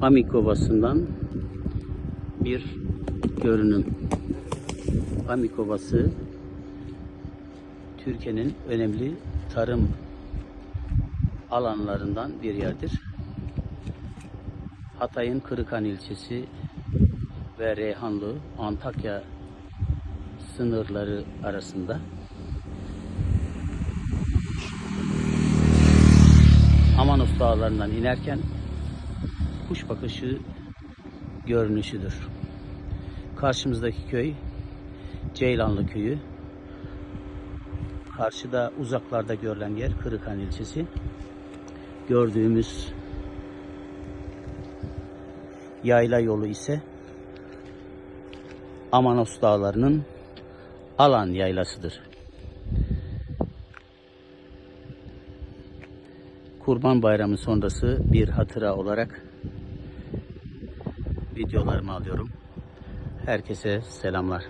Pamik Ovası'ndan bir görünüm. Pamik Ovası Türkiye'nin önemli tarım alanlarından bir yerdir. Hatay'ın Kırıkhan ilçesi ve Reyhanlı Antakya sınırları arasında. Amanos dağlarından inerken kuş bakışı görünüşüdür. Karşımızdaki köy Ceylanlı köyü. Karşıda uzaklarda görülen yer Kırıkhan ilçesi. Gördüğümüz yayla yolu ise Amanos dağlarının alan yaylasıdır. Kurban Bayramı sonrası bir hatıra olarak videolarımı alıyorum. Herkese selamlar.